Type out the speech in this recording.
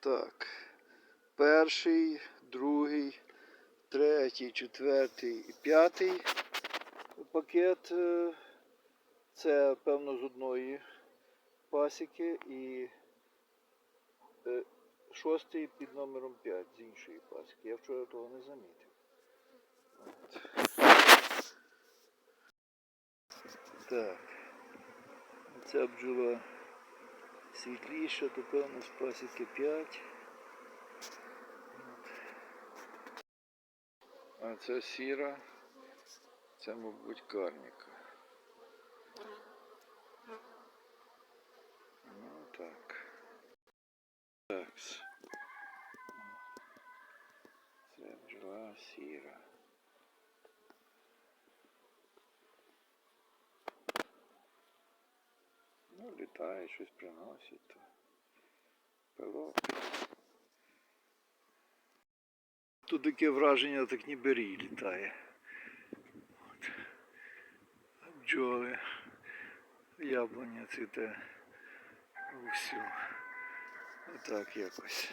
Так. Перший, другий, третій, четвертий і п'ятий пакет. е, Це, певно, з одної пасіки і е, шостий під номером 5 з іншої пасіки. Я вчора того не замітив. От. Так. Ця бджола світліша, то певно з пасіки 5. А це сіра, це, мабуть, карніка. Ну так. Так. Це бджола сіра. Ну, літає, щось приносить. То. Пилок. Тут таке враження, так ніби рій літає. От. Бджоли. Яблуня цвіте. Усю. Отак якось.